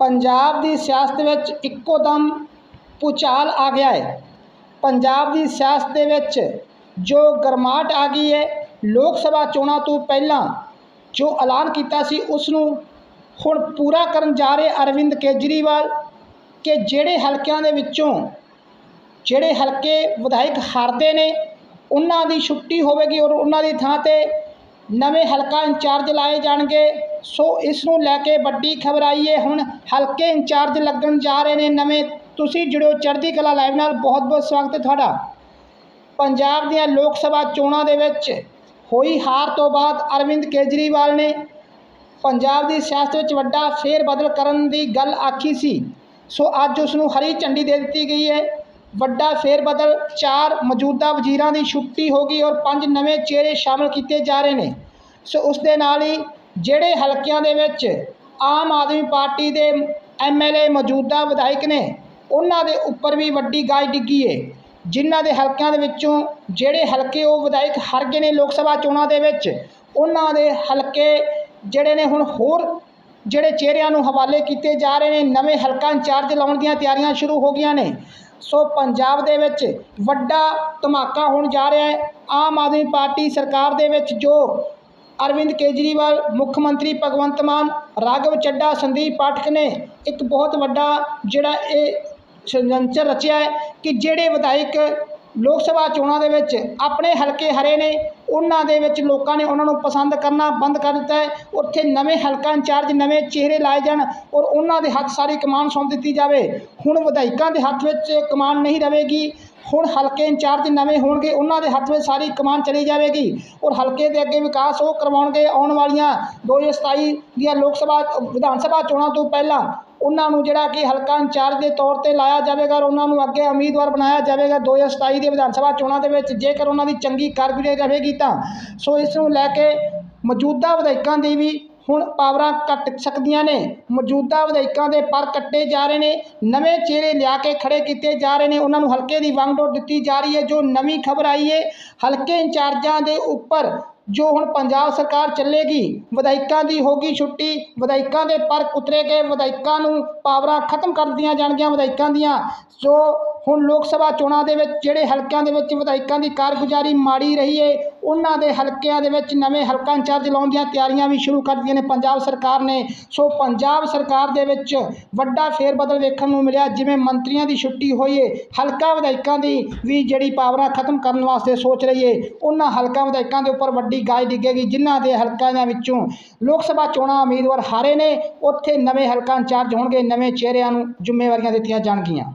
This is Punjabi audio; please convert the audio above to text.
ਪੰਜਾਬ ਦੀ ਸਿਆਸਤ ਵਿੱਚ ਇੱਕੋ ਦਮ ਭੂਚਾਲ ਆ ਗਿਆ ਹੈ। ਪੰਜਾਬ ਦੀ ਸਿਆਸਤ ਦੇ ਵਿੱਚ ਜੋ ਗਰਮਾਟ ਆ ਗਈ ਹੈ, ਲੋਕ ਸਭਾ ਚੋਣਾਂ ਤੋਂ ਪਹਿਲਾਂ ਜੋ ਐਲਾਨ ਕੀਤਾ ਸੀ, ਉਸ ਨੂੰ ਹੁਣ ਪੂਰਾ ਕਰਨ ਜਾ ਰਹੇ ਅਰਵਿੰਦ ਕੇਜਰੀਵਾਲ ਕਿ ਜਿਹੜੇ ਹਲਕਿਆਂ ਦੇ ਵਿੱਚੋਂ ਜਿਹੜੇ ਹਲਕੇ ਵਿਧਾਇਕ ਹਾਰਦੇ ਨੇ, ਉਹਨਾਂ ਦੀ ਛੁੱਟੀ ਹੋਵੇਗੀ ਔਰ ਉਹਨਾਂ ਦੀ ਥਾਂ ਤੇ ਨਵੇਂ ਹਲਕਾ ਇੰਚਾਰਜ ਲਾਏ ਜਾਣਗੇ। ਸੋ ਇਸ ਨੂੰ ਲੈ ਕੇ ਵੱਡੀ ਖਬਰ ਆਈ ਹੈ ਹੁਣ ਹਲਕੇ ਇੰਚਾਰਜ ਲੱਗਣ ਜਾ ਰਹੇ ਨੇ ਨਵੇਂ। ਤੁਸੀਂ ਜੁੜਿਓ ਚੜ੍ਹਦੀ ਕਲਾ ਲਾਈਵ ਨਾਲ। ਬਹੁਤ ਬਹੁਤ ਸਵਾਗਤ ਹੈ ਤੁਹਾਡਾ। ਪੰਜਾਬ ਦੀਆਂ ਲੋਕ ਸਭਾ ਚੋਣਾਂ ਦੇ ਵਿੱਚ ਹੋਈ ਹਾਰ ਤੋਂ ਬਾਅਦ ਅਰਵਿੰਦ ਕੇਜਰੀਵਾਲ ਨੇ ਪੰਜਾਬ ਦੀ ਸਿਆਸਤ ਵਿੱਚ ਵੱਡਾ ਫੇਰ ਬਦਲ ਕਰਨ ਦੀ ਗੱਲ ਆਖੀ ਸੀ। ਸੋ ਅੱਜ ਉਸ ਨੂੰ ਹਰੀ ਝੰਡੀ ਦੇ ਦਿੱਤੀ ਗਈ ਹੈ। ਵੱਡਾ ਫੇਰ ਚਾਰ ਮੌਜੂਦਾ ਵਜ਼ੀਰਾਂ ਦੀ ਛੁੱਟੀ ਹੋ ਗਈ ਔਰ ਪੰਜ ਨਵੇਂ ਚਿਹਰੇ ਸ਼ਾਮਲ ਕੀਤੇ ਜਾ ਰਹੇ ਨੇ। ਸੋ ਉਸ ਦੇ ਨਾਲ ਹੀ ਜਿਹੜੇ ਹਲਕਿਆਂ ਦੇ ਵਿੱਚ ਆਮ ਆਦਮੀ ਪਾਰਟੀ ਦੇ ਐਮਐਲਏ ਮੌਜੂਦਾ ਵਿਧਾਇਕ ਨੇ, ਉਹਨਾਂ ਦੇ ਉੱਪਰ ਵੀ ਵੱਡੀ ਗਾਜ ਡਿੱਗੀ ਹੈ ਜਿਨ੍ਹਾਂ ਦੇ ਹਲਕਿਆਂ ਦੇ ਵਿੱਚੋਂ ਜਿਹੜੇ ਹਲਕੇ ਉਹ ਵਿਧਾਇਕ ਹਾਰ ਗਏ ਨੇ ਲੋਕ ਸਭਾ ਚੋਣਾਂ ਦੇ ਵਿੱਚ, ਉਹਨਾਂ ਦੇ ਹਲਕੇ ਜਿਹੜੇ ਨੇ ਹੁਣ ਹੋਰ ਜਿਹੜੇ ਚਿਹਰਿਆਂ ਨੂੰ ਹਵਾਲੇ ਕੀਤੇ ਜਾ ਰਹੇ ਨੇ, ਨਵੇਂ ਹਲਕਾ ਇੰਚਾਰਜ ਲਾਉਣ ਦੀਆਂ ਤਿਆਰੀਆਂ ਸ਼ੁਰੂ ਹੋ ਗਈਆਂ ਨੇ। ਸੋ ਪੰਜਾਬ ਦੇ ਵਿੱਚ ਵੱਡਾ ਧਮਾਕਾ ਹੋਣ ਜਾ ਰਿਹਾ ਹੈ। ਆਮ ਆਦਮੀ ਪਾਰਟੀ ਸਰਕਾਰ ਦੇ ਵਿੱਚ ਜੋ ਅਰਵਿੰਦ ਕੇਜਰੀਵਾਲ, ਮੁੱਖ ਮੰਤਰੀ ਭਗਵੰਤ ਮਾਨ, ਰਾਘਵ ਚੱਡਾ ਸੰਦੀਪ ਪਾਠਕ ਨੇ ਇੱਕ ਬਹੁਤ ਵੱਡਾ ਜਿਹੜਾ ਇਹ ਸ਼ਡਿਊਲ ਰਚਿਆ ਹੈ ਕਿ ਜਿਹੜੇ ਵਿਧਾਇਕ ਲੋਕ ਸਭਾ ਚੋਣਾਂ ਦੇ ਵਿੱਚ ਆਪਣੇ ਹਲਕੇ ਹਰੇ ਨੇ, ਉਹਨਾਂ ਦੇ ਵਿੱਚ ਲੋਕਾਂ ਨੇ ਉਹਨਾਂ ਨੂੰ ਪਸੰਦ ਕਰਨਾ ਬੰਦ ਕਰ ਦਿੱਤਾ ਹੈ। ਉੱਥੇ ਨਵੇਂ ਹਲਕਾ ਇੰਚਾਰਜ, ਨਵੇਂ ਚਿਹਰੇ ਲਾਏ ਜਾਣ ਔਰ ਉਹਨਾਂ ਦੇ ਹੱਥ ਸਾਰੀ ਕਮਾਨ ਸੌਂਪ ਦਿੱਤੀ ਜਾਵੇ। ਹੁਣ ਵਿਧਾਇਕਾਂ ਦੇ ਹੱਥ ਵਿੱਚ ਕਮਾਨ ਨਹੀਂ ਰਹੇਗੀ। ਹੁਣ ਹਲਕੇ ਇੰਚਾਰਜ ਨਵੇਂ ਹੋਣਗੇ, ਉਹਨਾਂ ਦੇ ਹੱਥ ਵਿੱਚ ਸਾਰੀ ਕਮਾਨ ਚਲੀ ਜਾਵੇਗੀ ਔਰ ਹਲਕੇ ਦੇ ਅੱਗੇ ਵਿਕਾਸ ਉਹ ਕਰਵਾਉਣਗੇ, ਆਉਣ ਵਾਲੀਆਂ 2027 ਦੀਆਂ ਲੋਕ ਸਭਾ, ਵਿਧਾਨ ਸਭਾ ਚੋਣਾਂ ਤੋਂ ਪਹਿਲਾਂ ਉਹਨਾਂ ਨੂੰ ਜਿਹੜਾ ਕਿ ਹਲਕਾ ਇੰਚਾਰਜ ਦੇ ਤੌਰ ਤੇ ਲਾਇਆ ਜਾਵੇਗਾ ਔਰ ਉਹਨਾਂ ਨੂੰ ਅੱਗੇ ਉਮੀਦਵਾਰ ਬਣਾਇਆ ਜਾਵੇਗਾ 2027 ਦੇ ਵਿਧਾਨ ਸਭਾ ਚੋਣਾਂ ਦੇ ਵਿੱਚ, ਜੇਕਰ ਉਹਨਾਂ ਦੀ ਚੰਗੀ ਕਾਰਗੁਜ਼ਾਰੀ ਰਹੇਗੀ ਤਾਂ। ਸੋ ਇਸ ਨੂੰ ਲੈ ਕੇ ਮੌਜੂਦਾ ਵਿਧਾਇਕਾਂ ਦੀ ਵੀ ਹੁਣ ਪਾਵਰਾਂ ਘਟ ਸਕਦੀਆਂ ਨੇ। ਮੌਜੂਦਾ ਵਿਧਾਇਕਾਂ ਦੇ ਪਰ ਕੱਟੇ ਜਾ ਰਹੇ ਨੇ। ਨਵੇਂ ਚਿਹਰੇ ਲਿਆ ਕੇ ਖੜੇ ਕੀਤੇ ਜਾ ਰਹੇ ਨੇ। ਉਹਨਾਂ ਨੂੰ ਹਲਕੇ ਦੀ ਵੰਗਡੋਰ ਦਿੱਤੀ ਜਾ ਰਹੀ ਹੈ, ਜੋ ਨਵੀਂ ਖਬਰ ਆਈ ਹੈ। ਹਲਕੇ ਇੰਚਾਰਜਾਂ ਦੇ ਉੱਪਰ ਜੋ ਹੁਣ ਪੰਜਾਬ ਸਰਕਾਰ ਚੱਲੇਗੀ ਵਿਧਾਇਕਾਂ ਦੀ ਹੋਗੀ ਛੁੱਟੀ। ਵਿਧਾਇਕਾਂ ਦੇ ਪਰ ਕੁਤਰੇ ਗਏ। ਵਿਧਾਇਕਾਂ ਨੂੰ ਪਾਵਰਾਂ ਖਤਮ ਕਰ ਦਿੱਤੀਆਂ ਜਾਣਗੀਆਂ ਵਿਧਾਇਕਾਂ ਦੀਆਂ। ਸੋ ਹੁਣ ਲੋਕ ਸਭਾ ਚੋਣਾਂ ਦੇ ਵਿੱਚ, ਜਿਹੜੇ ਹਲਕਿਆਂ ਦੇ ਵਿੱਚ ਵਿਧਾਇਕਾਂ ਦੀ ਕਾਰਗੁਜ਼ਾਰੀ ਮਾੜੀ ਰਹੀ ਹੈ ਉਹਨਾਂ ਦੇ ਹਲਕਿਆਂ ਦੇ ਵਿੱਚ ਨਵੇਂ ਹਲਕਾ ਇੰਚਾਰਜ ਲਾਉਣ ਦੀਆਂ ਤਿਆਰੀਆਂ ਵੀ ਸ਼ੁਰੂ ਕਰ ਦਿੱਤੀਆਂ ਨੇ। ਪੰਜਾਬ ਸਰਕਾਰ ਨੇ, ਸੋ ਪੰਜਾਬ ਸਰਕਾਰ ਦੇ ਵਿੱਚ ਵੱਡਾ ਫੇਰ ਬਦਲ ਵੇਖਣ ਨੂੰ ਮਿਲਿਆ, ਜਿਵੇਂ ਮੰਤਰੀਆਂ ਦੀ ਛੁੱਟੀ ਹੋਈ ਹੈ ਹਲਕਾ ਵਿਧਾਇਕਾਂ ਦੀ ਵੀ ਜਿਹੜੀ ਪਾਵਰਾਂ ਖਤਮ ਕਰਨ ਵਾਸਤੇ ਸੋਚ ਰਹੀ ਹੈ ਉਹਨਾਂ ਹਲਕਾ ਵਿਧਾਇਕਾਂ ਦੇ ਉੱਪਰ ਵੱਡੀ ਗਾਜ ਡਿੱਗੇਗੀ, ਜਿਨ੍ਹਾਂ ਦੇ ਹਲਕਿਆਂ ਵਿੱਚੋਂ ਲੋਕ ਸਭਾ ਚੋਣਾਂ ਉਮੀਦਵਾਰ ਹਾਰੇ ਨੇ, ਉੱਥੇ ਨਵੇਂ ਹਲਕਾ ਇੰਚਾਰਜ ਹੋਣਗੇ, ਨਵੇਂ ਚਿਹਰਿਆਂ ਨੂੰ ਜ਼ਿੰਮੇਵਾਰੀਆਂ ਦਿੱਤੀਆਂ ਜਾਣਗੀਆਂ।